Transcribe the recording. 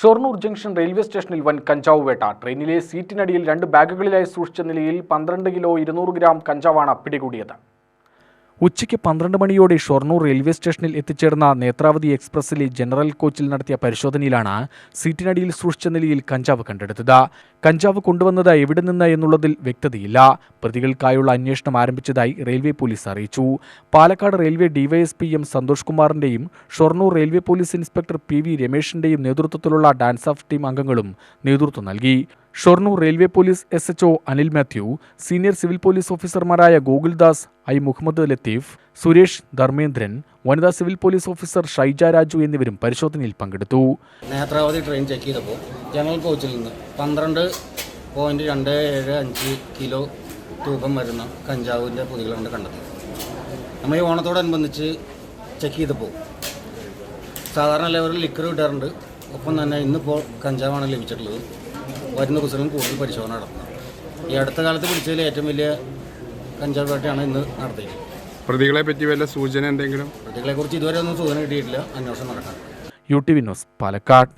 Shoranur junction railway സ്റ്റേഷനിൽ വൻ കഞ്ചാവ് വേട്ട. ട്രെയിനിലെ സീറ്റിനടിയിൽ രണ്ട് ബാഗുകളിലായി സൂക്ഷിച്ച നിലയിൽ പന്ത്രണ്ട് കിലോ ഇരുന്നൂറ് ഗ്രാം കഞ്ചാവാണ് പിടികൂടിയത്. ഉച്ചയ്ക്ക് പന്ത്രണ്ട് മണിയോടെ ഷൊർണൂർ റെയിൽവേ സ്റ്റേഷനിൽ എത്തിച്ചേർന്ന നേത്രാവതി എക്സ്പ്രസിലെ ജനറൽ കോച്ചിൽ നടത്തിയ പരിശോധനയിലാണ് സീറ്റിനടിയിൽ സൂക്ഷിച്ച നിലയിൽ കഞ്ചാവ് കണ്ടെടുത്തത്. കഞ്ചാവ് കൊണ്ടുവന്നത് എവിടെ നിന്ന് എന്നുള്ളതിൽ വ്യക്തതയില്ല. പ്രതികൾക്കായുള്ള അന്വേഷണം ആരംഭിച്ചതായി റെയിൽവേ പോലീസ് അറിയിച്ചു. Palakkad railway DYSP M Santhosh കുമാറിന്റെയും Shoranur railway police inspector P V രമേഷിന്റെയും നേതൃത്വത്തിലുള്ള ഡാൻസ് ഓഫ് ടീം അംഗങ്ങളും നേതൃത്വം നൽകി. Shoranur railway police S HO Anil Mathew senior civil police ഓഫീസർമാരായ ഗോകുൽദാസ് ഐ മുഹമ്മദ് ലത്തീഫ് സുരേഷ് ധർമ്മേന്ദ്രൻ വനിതാ civil police officer Shaija Raju എന്നിവരും പരിശോധനയിൽ പങ്കെടുത്തു. നേത്രാവതി ട്രെയിൻ ചെക്ക് ചെയ്തപ്പോൾ ജനറൽ കോച്ചിൽ നിന്ന് പന്ത്രണ്ട് പോയിന്റ് രണ്ട് ഏഴ് അഞ്ച് കിലോ തൂക്കം വരുന്ന കഞ്ചാവിന്റെ പൊതികളുണ്ട് കണ്ടത് നമ്മൾ ഈ ഓണത്തോടനുബന്ധിച്ച് ചെക്ക് ചെയ്തപ്പോൾ സാധാരണ ലെവലിൽ ലിക്കർ കിട്ടാറുണ്ട്. ഒപ്പം തന്നെ ഇന്നിപ്പോൾ കഞ്ചാവാണ് ലഭിച്ചിട്ടുള്ളത്. വരുന്ന ദിവസങ്ങളും കൂടുതൽ പരിശോധന നടത്തുന്നത്. ഈ അടുത്ത കാലത്ത് പിടിച്ചതിൽ ഏറ്റവും വലിയ കഞ്ചാവ് വേട്ടയാണ് ഇന്ന് നടത്തിയത് പ്രതികളെ പറ്റി വല്ല സൂചന എന്തെങ്കിലും? പ്രതികളെ കുറിച്ച് ഇതുവരെ ഒന്നും സൂചന കിട്ടിയിട്ടില്ല. അന്വേഷണം നടക്കാൻ U T V news Palakkad.